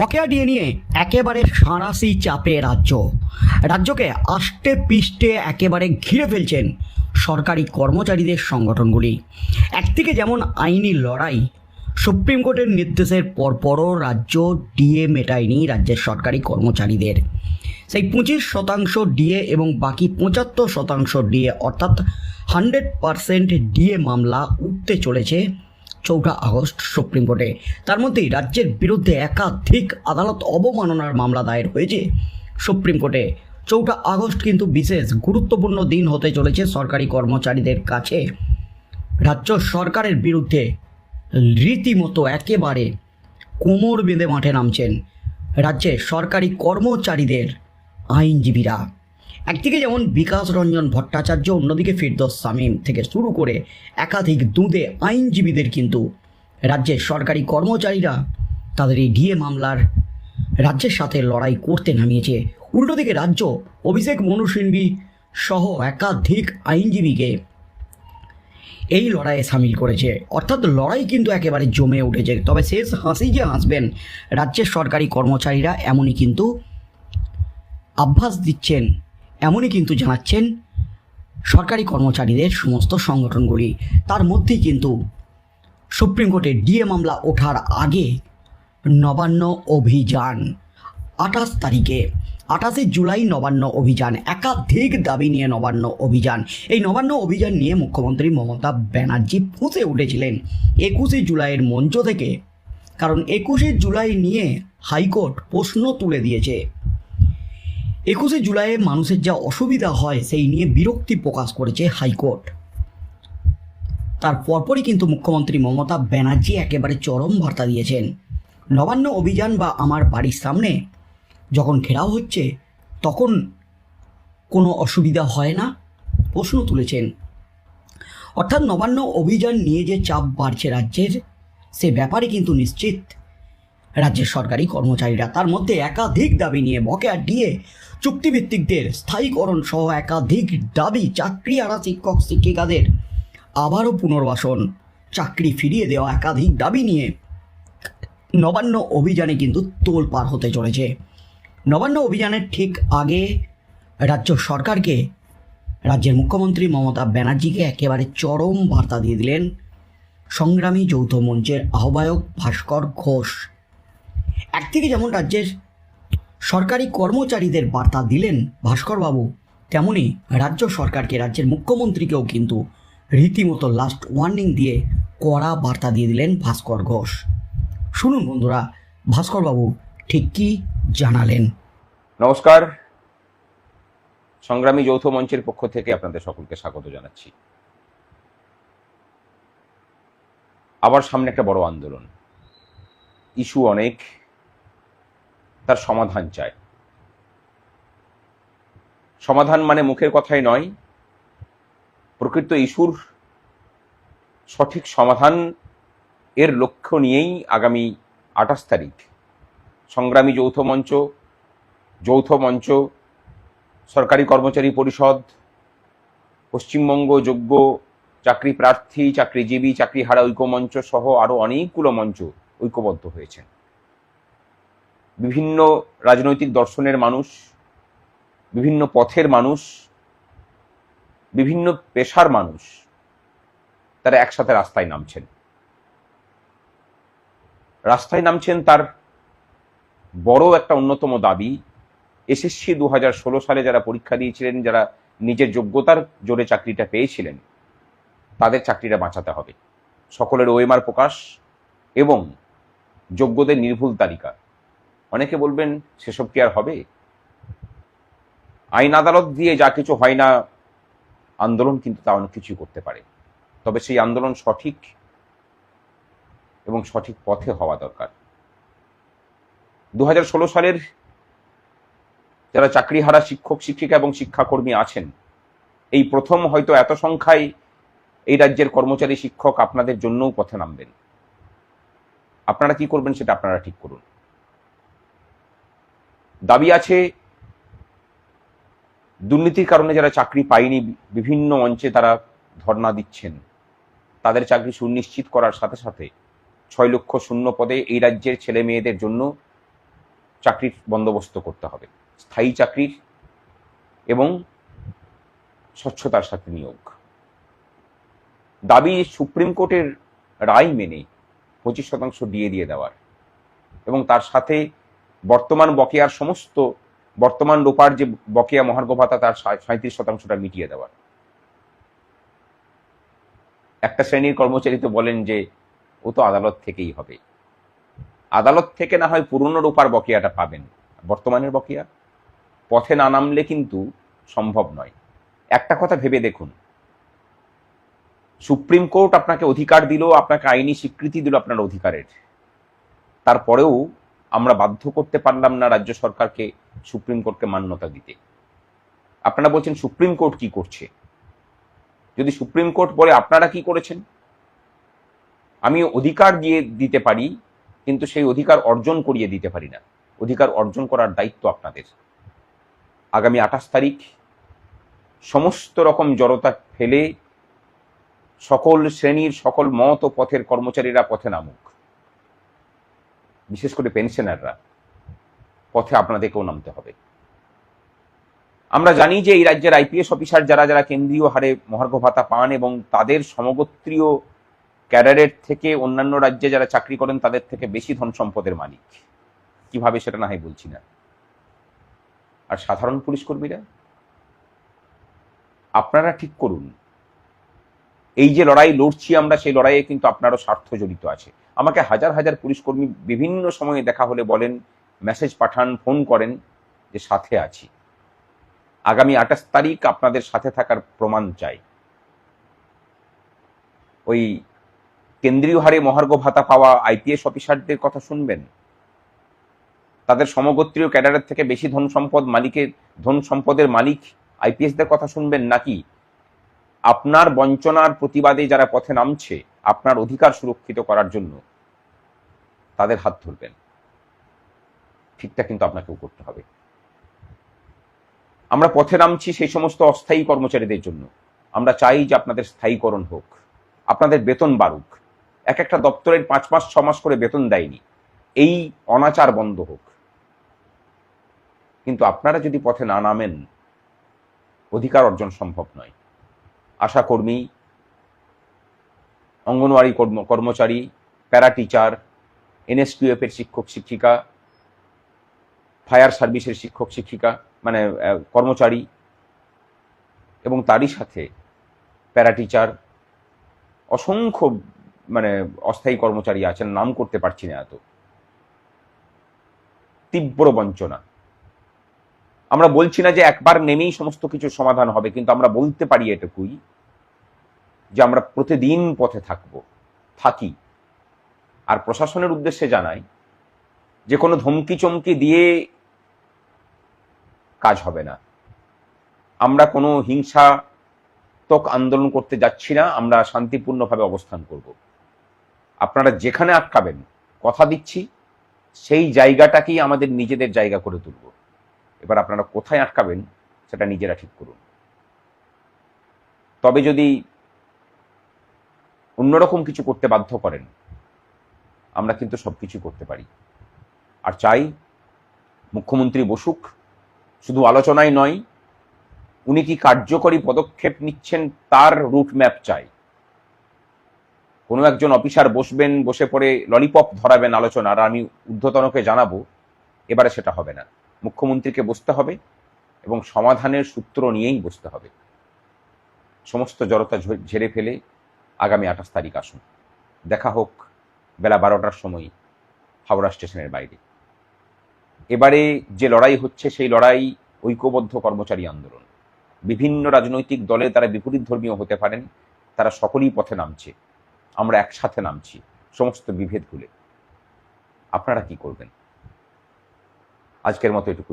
বকেয়া ডিএ নিয়ে একেবারে সাঁড়াশি চাপে রাজ্য। রাজ্যকে আষ্টে পিষ্টে একেবারে ঘিরে ফেলছেন সরকারি কর্মচারীদের সংগঠনগুলি। একদিকে যেমন আইনি লড়াই, সুপ্রিম কোর্টের নির্দেশের পরপরও রাজ্য ডিএ মেটায়নি রাজ্যের সরকারি কর্মচারীদের। সেই পঁচিশ শতাংশ ডিএ এবং বাকি পঁচাত্তর শতাংশ ডিএ অর্থাৎ হান্ড্রেড পারসেন্ট ডিএ মামলা উঠতে চলেছে চৌঠা আগস্ট সুপ্রিম কোর্টে। তার মধ্যেই রাজ্যের বিরুদ্ধে একাধিক আদালত অবমাননার মামলা দায়ের হয়েছে সুপ্রিম কোর্টে। চৌঠা আগস্ট কিন্তু বিশেষ গুরুত্বপূর্ণ দিন হতে চলেছে সরকারি কর্মচারীদের কাছে। রাজ্য সরকারের বিরুদ্ধে রীতিমতো একেবারে কোমর বেঁধে মাঠে নামছেন রাজ্যে সরকারি কর্মচারীদের আইনজীবীরা। একদিকে যেমন বিকাশ রঞ্জন ভট্টাচার্য, অন্যদিকে ফিরদোস সামিম থেকে শুরু করে একাধিক দুঁদে আইনজীবীদের কিন্তু রাজ্যের সরকারি কর্মচারীরা তাদের এই ডিএ মামলার রাজ্যের সাথে লড়াই করতে নামিয়েছে। উল্টো দিকে রাজ্য অভিষেক মনু সিংভি সহ একাধিক আইনজীবীকে এই লড়াইয়ে সামিল করেছে। অর্থাৎ লড়াই কিন্তু একেবারে জমে উঠেছে। তবে শেষ হাসি যে হাসবেন রাজ্যের সরকারি কর্মচারীরা, এমনই কিন্তু আভ্যাস দিচ্ছেন এমনই কিন্তু জানাচ্ছেন সরকারি কর্মচারীদের সমস্ত সংগঠনগুলি। তার মধ্যেই কিন্তু সুপ্রিম কোর্টে ডিএ মামলা ওঠার আগে নবান্ন অভিযান, আঠাশ তারিখে, আঠাশে জুলাই নবান্ন অভিযান, একাধিক দাবি নিয়ে নবান্ন অভিযান। এই নবান্ন অভিযান নিয়ে মুখ্যমন্ত্রী মমতা ব্যানার্জি ফুঁসে উঠেছিলেন একুশে জুলাইয়ের মঞ্চ থেকে। কারণ একুশে জুলাই নিয়ে হাইকোর্ট প্রশ্ন তুলে দিয়েছে। একুশে জুলাইয়ে মানুষের যা অসুবিধা হয় সেই নিয়ে বিরক্তি প্রকাশ করেছে হাইকোর্ট। তার পরপরই কিন্তু মুখ্যমন্ত্রী মমতা ব্যানার্জি একেবারে চরম বার্তা দিয়েছেন। নবান্ন অভিযান বা আমার বাড়ির সামনে যখন ঘেরাও হচ্ছে, তখন কোনো অসুবিধা হয় না? প্রশ্ন তুলেছেন। অর্থাৎ নবান্ন অভিযান নিয়ে যে চাপ বাড়ছে রাজ্যের, সে ব্যাপারে কিন্তু নিশ্চিত রাজ্যের সরকারি কর্মচারীরা। তার মধ্যে একাধিক দাবি নিয়ে বকেয়া ডিএ চুক্তিভিত্তিকদের স্থায়ীকরণ সহ একাধিক দাবি চাকরি আড়া শিক্ষক শিক্ষিকাদের। আবারও পুনর্বাসন, চাকরি ফিরিয়ে দেওয়া একাধিক দাবি নিয়ে নবান্ন অভিযানে কিন্তু তোলপার হতে চলেছে। নবান্ন অভিযানের ঠিক আগে রাজ্য সরকারকে রাজ্যের মুখ্যমন্ত্রী মমতা ব্যানার্জিকে একেবারে চরম বার্তা দিয়ে দিলেন সংগ্রামী যৌথ মঞ্চের আহ্বায়ক ভাস্কর ঘোষ। একদিকে যেমন রাজ্যের সরকারি কর্মচারীদের বার্তা দিলেন ভাস্করবাবু। তেমনি রাজ্য সরকারকে, রাজ্যের মুখ্যমন্ত্রীকেও কিন্তু রীতিমতো লাস্ট ওয়ার্নিং দিয়ে কড়া বার্তা দিয়ে দিলেন ভাস্কর ঘোষ। শুনুন বন্ধুরা, ভাস্করবাবু ঠিক কি জানালেন? নমস্কার। সংগ্রামী যৌথ মঞ্চের পক্ষ থেকে আপনাদের সকলকে স্বাগত জানাচ্ছি। আবার সামনে একটা বড় আন্দোলন। ইস্যু অনেক তার সমাধান চায়। সমাধান মানে মুখের কথাই নয়, প্রকৃত ইস্যুর সঠিক সমাধান এর লক্ষ্য নিয়েই আগামী আঠাশ তারিখ। সংগ্রামী যৌথ মঞ্চ যৌথ মঞ্চ, সরকারি কর্মচারী পরিষদ, পশ্চিমবঙ্গ যোগ্য চাকরি প্রার্থী, চাকরিজীবী, চাকরিহারা ঐক্যমঞ্চ সহ আরও অনেকগুলো মঞ্চ ঐক্যবদ্ধ হয়েছেন। বিভিন্ন রাজনৈতিক দর্শনের মানুষ, বিভিন্ন পথের মানুষ, বিভিন্ন পেশার মানুষ, তারা একসাথে রাস্তায় নামছেন। রাস্তায় নামছেন তার বড় একটা অন্যতম দাবি, এসএসসি দু হাজার ষোলো সালে যারা পরীক্ষা দিয়েছিলেন, যারা নিজের যোগ্যতার জোরে চাকরিটা পেয়েছিলেন, তাদের চাকরিটা বাঁচাতে হবে। সকলের ওএমআর প্রকাশ এবং যোগ্যদের নির্ভুল তালিকা। অনেকে বলবেন, সেসব কি আর হবে? আইন আদালত দিয়ে যা কিছু হয় না, আন্দোলন কিন্তু তা অনেক কিছুই করতে পারে। তবে সেই আন্দোলন সঠিক এবং সঠিক পথে হওয়া দরকার। দু হাজার ষোলো সালের যারা চাকরিহারা শিক্ষক, শিক্ষিকা এবং শিক্ষাকর্মী আছেন, এই প্রথম হয়তো এত সংখ্যায় এই রাজ্যের কর্মচারী, শিক্ষক আপনাদের জন্যও পথে নামবেন। আপনারা কি করবেন সেটা আপনারা ঠিক করুন। দাবি আছে। দুর্নীতির কারণে যারা চাকরি পায়নি, বিভিন্ন মঞ্চে তারা ধর্ণা দিচ্ছেন। তাদের চাকরি সুনিশ্চিত করার সাথে সাথে ছয় লক্ষ শূন্য পদে এই রাজ্যের ছেলে মেয়েদের জন্য চাকরির বন্দোবস্ত করতে হবে। স্থায়ী চাকরির এবং স্বচ্ছতার সাথে নিয়োগ। দাবি সুপ্রিম কোর্টের রায় মেনে পঁচিশ শতাংশ দিয়ে দিয়ে দেওয়ার এবং তার সাথে বর্তমান বকেয়ার সমস্ত, বর্তমান রোপার যে বকেয়া মহার্ঘ ভাতা, তার সাঁত্রিশ শতাংশটা মিটিয়ে দেওয়ার। একটা শ্রেণির কর্মচারী তো বলেন যে, ও তো আদালত থেকেই হবে। আদালত থেকে না হয় পুরনো রূপার বকেয়াটা পাবেন। বর্তমানের বকেয়া? পথে না নামলে কিন্তু সম্ভব নয়। একটা কথা ভেবে দেখুন। সুপ্রিম কোর্ট আপনাকে অধিকার দিল, আপনাকে আইনি স্বীকৃতি দিল আপনার অধিকারের। তারপরেও আমরা বাধ্য করতে পারলাম না রাজ্য সরকারকে সুপ্রিম কোর্টকে মান্যতা দিতে। আপনারা বলছেন সুপ্রিম কোর্ট কি করছে? যদি সুপ্রিম কোর্ট বলে আপনারা কি করেছেন? আমি অধিকার দিয়ে দিতে পারি, কিন্তু সেই অধিকার অর্জন করিয়ে দিতে পারি না। অধিকার অর্জন করার দায়িত্ব আপনাদের। আগামী আঠাশ তারিখ সমস্ত রকম জড়তা ফেলে সকল শ্রেণির, সকল মত ও পথের কর্মচারীরা পথে নামুক। বিশেষ করে পেনশনাররা, পথে আপনাদেরকেও নামতে হবে। আমরা জানি যে এই রাজ্যের আইপিএস অফিসার যারা যারা কেন্দ্রীয় হারে মহার্ঘ ভাতা পান এবং তাদের সমগোত্রীয় ক্যাডারের থেকে অন্যান্য রাজ্যে যারা চাকরি করেন, তাদের থেকে বেশি ধন সম্পদের মালিক। কীভাবে সেটা না হয় বলছি না। আর সাধারণ পুলিশ কর্মীরা? আপনারা ঠিক করুন। এই যে লড়াই লড়ছি আমরা, সেই লড়াইয়ে কিন্তু আপনারও স্বার্থ জড়িত আছে। আমাকে হাজার হাজার পুলিশ কর্মী বিভিন্ন সময়ে দেখা হলে বলেন মেসেজ পাঠান ফোন করেন যে সাথে আছি। আগামী আঠাশ তারিখ আপনাদের সাথে থাকার প্রমাণ চাই। ওই কেন্দ্রীয় হারে মহার্ঘ ভাতা পাওয়া আইপিএস অফিসারদের কথা শুনবেন? তাদের সমগোত্রীয় ক্যাডারের থেকে বেশি ধন সম্পদ মালিকের, ধন সম্পদের মালিক আইপিএসদের কথা শুনবেন নাকি? আপনার বঞ্চনার প্রতিবাদে যারা পথে নামছে, আপনার অধিকার সুরক্ষিত করার জন্য। তাদের হাত ধরবেন। ঠিকটা কিন্তু আপনাকেও করতে হবে। আমরা পথে নামছি সেই সমস্ত অস্থায়ী কর্মচারীদের জন্য। আমরা চাই যে আপনাদের স্থায়ীকরণ হোক, আপনাদের বেতন বাড়ুক। এক একটা দপ্তরের পাঁচ মাস ছ মাস করে বেতন দেয়নি। এই অনাচার বন্ধ হোক। কিন্তু আপনারা যদি পথে না নামেন, অধিকার অর্জন সম্ভব নয়। আশা কর্মী অঙ্গনওয়াড়ি কর্ম- কর্মচারী প্যারা টিচার এনএসকিউএফ এর শিক্ষক, শিক্ষিকা, ফায়ার সার্ভিসের শিক্ষক, শিক্ষিকা মানে কর্মচারী এবং তারই সাথে প্যারা টিচার অসংখ্য মানে অস্থায়ী কর্মচারী আছেন, নাম করতে পারছি না এত। তীব্র বঞ্চনা। আমরা বলছি না যে একবার নেমেই সমস্ত কিছু সমাধান হবে, কিন্তু আমরা বলতে পারি এটুকুই যে আমরা প্রতিদিন পথে থাকব, থাকি। আর প্রশাসনের উদ্দেশ্যে জানাই, যে কোনো ধমকি চমকি দিয়ে কাজ হবে না। আমরা কোনো হিংসাত্মক আন্দোলন করতে যাচ্ছি না, আমরা শান্তিপূর্ণভাবে অবস্থান করব। আপনারা যেখানে আটকাবেন, কথা দিচ্ছি, সেই জায়গাটাকেই আমাদের নিজেদের জায়গা করে তুলব। এবার আপনারা কোথায় আটকাবেন, সেটা নিজেরা ঠিক করুন। তবে যদি অন্যরকম কিছু করতে বাধ্য করেন আমরা কিন্তু সবকিছু করতে পারি। আর চাই মুখ্যমন্ত্রী বসুক, শুধু আলোচনায় নয়, উনি কি কার্যকরী পদক্ষেপ নিচ্ছেন তার রুট ম্যাপ চাই। কোনো একজন অফিসার বসবেন, বসে পড়ে ললিপপ ধরাবেন আলোচনা আর আমি ঊর্ধ্বতনকে জানাব, এবারে সেটা হবে না। মুখ্যমন্ত্রীকে বসতে হবে এবং সমাধানের সূত্র নিয়েই বসতে হবে। সমস্ত জড়তা ঝেড়ে ফেলে আগামী আঠাশ তারিখ আসুন। দেখা হোক। বেলা বারোটার সময় হাওড়া স্টেশনের বাইরে। এবারে যে লড়াই হচ্ছে, সেই লড়াই ঐক্যবদ্ধ কর্মচারী আন্দোলন। বিভিন্ন রাজনৈতিক দলে তারা বিপরীত ধর্মীয় হতে পারেন, তারা সকলেই পথে নামছে, আমরা একসাথে নামছি, সমস্ত বিভেদ ভুলে আপনারা কি করবেন? আজকের মতো এটুকুই।